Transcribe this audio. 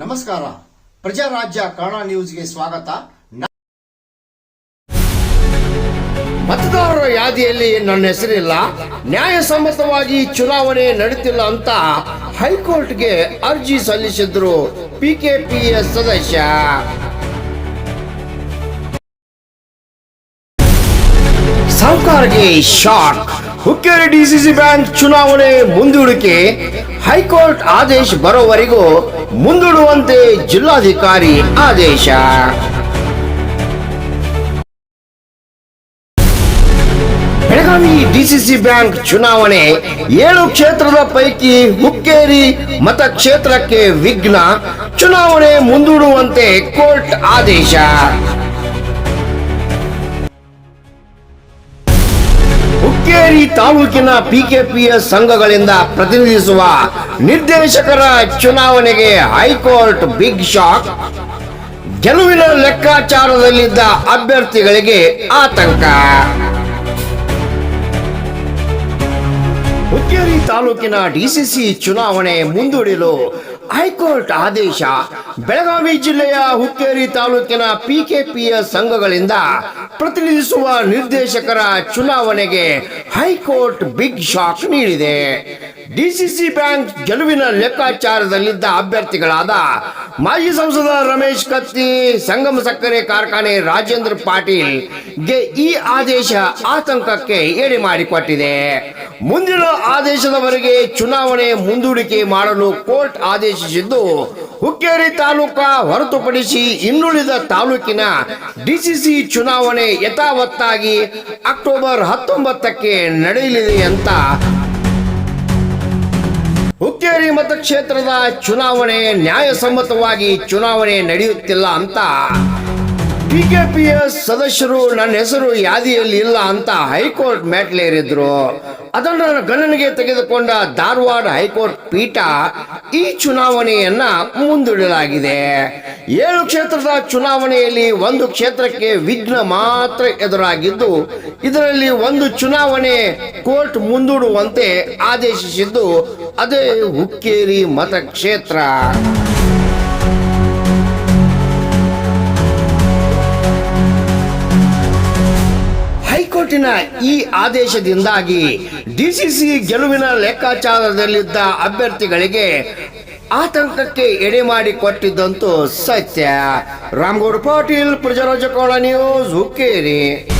ನಮಸ್ಕಾರ. ಪ್ರಜಾರಾಜ್ಯ ಕನ್ನಡ ನ್ಯೂಸ್ಗೆ ಸ್ವಾಗತ. ಮತದಾರರ ಯಾದಿಯಲ್ಲಿ ನನ್ನ ಹೆಸರಿಲ್ಲ. ನ್ಯಾಯಸಮ್ಮತವಾಗಿ ಚುನಾವಣೆ ನಡೀತಿಲ್ಲ ಅಂತ ಹೈಕೋರ್ಟ್ಗೆ ಅರ್ಜಿ ಸಲ್ಲಿಸಿದ್ರು ಪಿಕೆಪಿಎಸ್ ಸದಸ್ಯ. ಸರ್ಕಾರಕ್ಕೆ ಶಾಕ್. ಹುಕ್ಕೇರಿ ಡಿಸಿಸಿ ಬ್ಯಾಂಕ್ ಚುನಾವಣೆ ಮುಂದೂಡಿಕೆ. ಹೈಕೋರ್ಟ್ ಆದೇಶ ಬರೋವರೆಗೂ ಮುಂದೂಡುವಂತೆ ಜಿಲ್ಲಾಧಿಕಾರಿ ಆದೇಶ. ಬೆಳಗಾವಿ ಡಿಸಿಸಿ ಬ್ಯಾಂಕ್ ಚುನಾವಣೆ ಏಳು ಕ್ಷೇತ್ರದ ಪೈಕಿ ಹುಕ್ಕೇರಿ ಮತಕ್ಷೇತ್ರಕ್ಕೆ ವಿಘ್ನ. ಚುನಾವಣೆ ಮುಂದೂಡುವಂತೆ ಕೋರ್ಟ್ ಆದೇಶ. ಹುಕ್ಕೇರಿ ತಾಲೂಕಿನ ಪಿಕೆಪಿಎಸ್ ಸಂಘಗಳಿಂದ ಪ್ರತಿನಿಧಿಸುವ ನಿರ್ದೇಶಕರ ಚುನಾವಣೆಗೆ ಹೈಕೋರ್ಟ್ ಬಿಗ್ ಶಾಕ್. ಗೆಲುವಿನ ಲೆಕ್ಕಾಚಾರದಲ್ಲಿದ್ದ ಅಭ್ಯರ್ಥಿಗಳಿಗೆ ಆತಂಕ. ಹುಕ್ಕೇರಿ ತಾಲೂಕಿನ ಡಿಸಿಸಿ ಚುನಾವಣೆ ಮುಂದೂಡಲು ಹೈಕೋರ್ಟ್ ಆದೇಶ. ಬೆಳಗಾವಿ ಜಿಲ್ಲೆಯ ಹುಕ್ಕೇರಿ ತಾಲೂಕಿನ ಪಿಕೆಪಿಯ ಸಂಘಗಳಿಂದ ಪ್ರತಿನಿಧಿಸುವ ನಿರ್ದೇಶಕರ ಚುನಾವಣೆಗೆ ಹೈಕೋರ್ಟ್ ಬಿಗ್ ಶಾಕ್ ನೀಡಿದೆ. ಡಿಸಿಸಿ ಬ್ಯಾಂಕ್ ಗೆಲುವಿನ ಲೆಕ್ಕಾಚಾರದಲ್ಲಿದ್ದ ಅಭ್ಯರ್ಥಿಗಳಾದ ಮಾಜಿ ಸಂಸದ ರಮೇಶ್ ಕತ್ತಿ, ಸಂಗಮ ಸಕ್ಕರೆ ಕಾರ್ಖಾನೆ ರಾಜೇಂದ್ರ ಪಾಟೀಲ್ಗೆ ಈ ಆದೇಶ ಆತಂಕಕ್ಕೆ ಎಡೆ ಮಾಡಿಕೊಟ್ಟಿದೆ. ಮುಂದಿನ ಆದೇಶದವರೆಗೆ ಚುನಾವಣೆ ಮುಂದೂಡಿಕೆ ಮಾಡಲು ಕೋರ್ಟ್ ಆದೇಶಿಸಿದ್ದು, ಹುಕ್ಕೇರಿ ತಾಲೂಕ ಹೊರತುಪಡಿಸಿ ಇನ್ನುಳಿದ ತಾಲೂಕಿನ ಡಿಸಿಸಿ ಚುನಾವಣೆ ಯಥಾವತ್ತಾಗಿ ಅಕ್ಟೋಬರ್ ಹತ್ತೊಂಬತ್ತಕ್ಕೆ ನಡೆಯಲಿದೆ ಅಂತ ಹುಕ್ಕೇರಿ ಮತಕ್ಷೇತ್ರದ ಚುನಾವಣೆ ನ್ಯಾಯಸಮ್ಮತವಾಗಿ ಚುನಾವಣೆ ನಡೆಯುತ್ತಿಲ್ಲ ಅಂತ. ಬಿಜೆಪಿಯ ಸದಸ್ಯರು ನನ್ನ ಹೆಸರು ಯಾದಿಯಲ್ಲಿ ಇಲ್ಲ ಅಂತ ಹೈಕೋರ್ಟ್ ಮೆಟ್ಲೇರಿದ್ರು ಅದನ್ನು ಗಣನೆಗೆ ತೆಗೆದುಕೊಂಡ ಧಾರವಾಡ ಹೈಕೋರ್ಟ್ ಪೀಠ ಈ ಚುನಾವಣೆಯನ್ನ ಮುಂದೂಡಲಾಗಿದೆ. ಏಳು ಕ್ಷೇತ್ರದ ಚುನಾವಣೆಯಲ್ಲಿ ಒಂದು ಕ್ಷೇತ್ರಕ್ಕೆ ವಿಘ್ನ ಮಾತ್ರ ಎದುರಾಗಿದ್ದು, ಇದರಲ್ಲಿ ಒಂದು ಚುನಾವಣೆ ಕೋರ್ಟ್ ಮುಂದೂಡುವಂತೆ ಆದೇಶಿಸಿದ್ದು, ಅದೇ ಹುಕ್ಕೇರಿ ಮತಕ್ಷೇತ್ರ. ಹೈಕೋರ್ಟಿನ ಈ ಆದೇಶದಿಂದಾಗಿ ಡಿಸಿಸಿ ಗೆಲುವಿನ ಲೆಕ್ಕಾಚಾರದಲ್ಲಿದ್ದ ಅಭ್ಯರ್ಥಿಗಳಿಗೆ ಆತಂಕಕ್ಕೆ ಎಡೆ ಮಾಡಿ ಕೊಟ್ಟಿದ್ದಂತೂ ಸತ್ಯ. ರಾಮಗೌಡ ಪಾಟೀಲ್ ಪ್ರಜಾರಾಜ ನ್ಯೂಸ್ ಹುಕ್ಕೇರಿ.